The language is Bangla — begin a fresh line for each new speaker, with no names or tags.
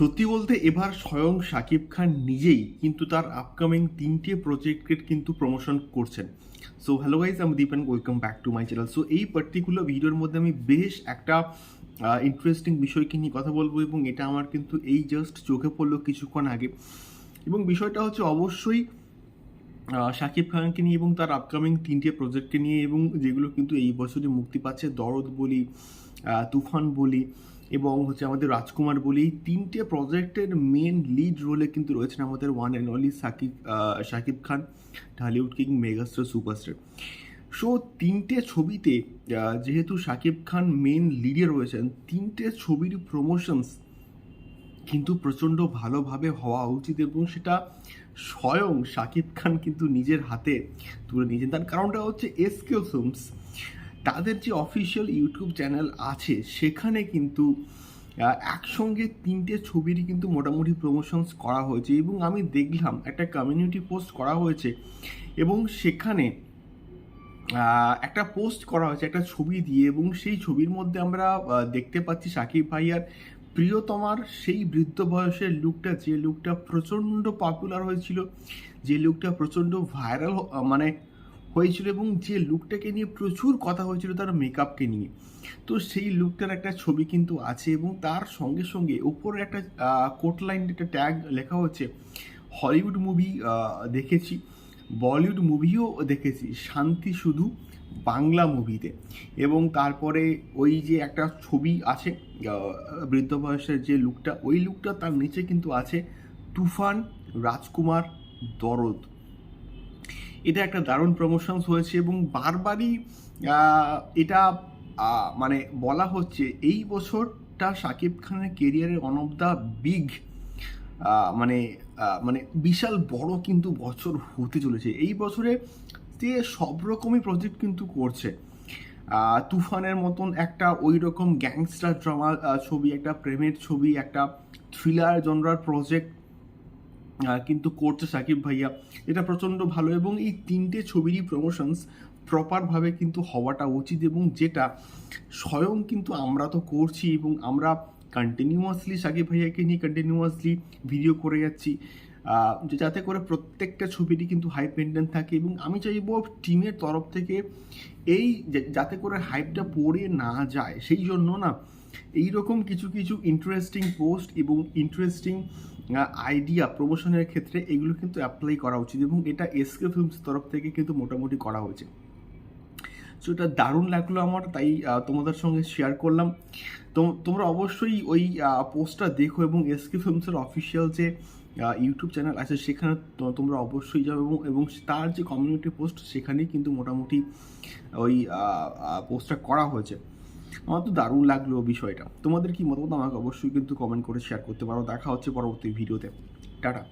সত্যি বলতে এবার স্বয়ং শাকিব খান নিজেই কিন্তু তার আপকামিং তিনটে প্রজেক্টের কিন্তু প্রমোশন করছেন। সো হ্যালো গাইজ আমি Deep and welcome back to my channel so এই পার্টিকুলার ভিডিওর মধ্যে আমি বেশ একটা ইন্টারেস্টিং বিষয়কে নিয়ে কথা বলব এবং এটা আমার কিন্তু এই জাস্ট চোখে পড়ল কিছুক্ষণ আগে। এবং বিষয়টা হচ্ছে অবশ্যই শাকিব খানকে নিয়ে এবং তার আপকামিং তিনটে প্রজেক্টকে নিয়ে এবং যেগুলো কিন্তু এই বছরই মুক্তি পাচ্ছে, দরদ বলি তুফান বলি এবং হচ্ছে আমাদের রাজকুমার বলি তিনটে প্রজেক্টের মেন লিড রোলে কিন্তু রয়েছেন আমাদের one and only Shakib Shakib Khan Dhallywood king megastar superstar so তিনটে ছবিতে যেহেতু শাকিব খান মেন লিডে রয়েছেন, তিনটে ছবির প্রমোশনস কিন্তু প্রচণ্ড ভালোভাবে হওয়া উচিত এবং সেটা স্বয়ং শাকিব খান কিন্তু নিজের হাতে তুলে নিয়েছেন। তার কারণটা হচ্ছে এসকে ফিল্মস তাদের যে অফিসিয়াল ইউটিউব চ্যানেল আছে, সেখানে কিন্তু একসঙ্গে তিনটে ছবিরই কিন্তু মোটামুটি প্রমোশনস করা হয়েছে এবং আমি দেখলাম, একটা কমিউনিটি পোস্ট করা হয়েছে এবং সেখানে একটা পোস্ট করা হয়েছে, একটা ছবি দিয়ে এবং সেই ছবির মধ্যে আমরা দেখতে পাচ্ছি সাকিব ভাইয়ার প্রিয়তমার সেই বৃদ্ধ বয়সের লুকটা যে লুকটা প্রচণ্ড পপুলার হয়েছিল, যে লুকটা প্রচণ্ড ভাইরাল মানে হয়েছিল এবং যে লুকটাকে নিয়ে প্রচুর কথা হয়েছিল তার মেকআপকে নিয়ে। তো সেই লুকটার একটা ছবি কিন্তু আছে এবং তার সঙ্গে সঙ্গে ওপরে একটা কোট লাইন একটা ট্যাগ লেখা হচ্ছে, হলিউড মুভি দেখেছি, বলিউড মুভিও দেখেছি, শান্তি শুধু বাংলা মুভিতে। এবং তারপরে ওই যে একটা ছবি আছে বৃদ্ধ বয়সের যে লুকটা, ওই লুকটা তার নিচে কিন্তু আছে, তুফান, রাজকুমার, দরদ। এটা একটা দারুণ প্রমোশনস হয়েছে এবং বারবারই এটা মানে বলা হচ্ছে এই বছরটা শাকিব খানের কেরিয়ারের ওয়ান অফ দ্য বিগ মানে মানে বিশাল বড় কিন্তু বছর হতে চলেছে। এই বছরে সে সব রকমই প্রজেক্ট কিন্তু করছে। তুফানের মতন একটা ওই রকম গ্যাংস্টার ড্রামা ছবি, একটা প্রেমের ছবি, একটা থ্রিলার জনরার প্রজেক্ট কিন্তু করছে সাকিব ভাইয়া। এটা প্রচণ্ড ভালো এবং এই তিনটে ছবিরই প্রমোশনস প্রপারভাবে কিন্তু হওয়াটা উচিত এবং যেটা স্বয়ং কিন্তু আমরা তো করছি এবং আমরা কন্টিনিউয়াসলি সাকিব ভাইয়াকে নিয়ে কন্টিনিউয়াসলি ভিডিও করে যাচ্ছি। যাতে করে প্রত্যেকটা ছবিটি কিন্তু হাইপ মেনটেন থাকে এবং আমি চাইব টিমের তরফ থেকে এই যাতে করে হাইপটা পড়ে না যায়, সেই জন্য না এই রকম কিছু কিছু ইন্টারেস্টিং পোস্ট এবং ইন্টারেস্টিং আইডিয়া প্রমোশনের ক্ষেত্রে এগুলো কিন্তু অ্যাপ্লাই করা উচিত এবং এটা এসকে ফিল্মস তরফ থেকে কিন্তু মোটামুটি করা হয়েছে। সো এটা দারুণ লাগল আমার, তাই তোমাদের সঙ্গে শেয়ার করলাম। তো তোমরা অবশ্যই ওই পোস্টটা দেখো এবং এসকে ফিল্মসের অফিসিয়াল যে ইউটিউব চ্যানেল আছে, সেখানে তোমরা অবশ্যই যাবে এবং এবং তার যে কমিউনিটি পোস্ট সেখানেই কিন্তু মোটামুটি ওই পোস্টটা করা হয়েছে। আমার তো দারুণ লাগল বিষয়টা। তোমাদের কি মতামত? আমাকে অবশ্যই কিন্তু কমেন্ট করে শেয়ার করতে পারো। দেখা হচ্ছে পরবর্তী ভিডিওতে টাটা।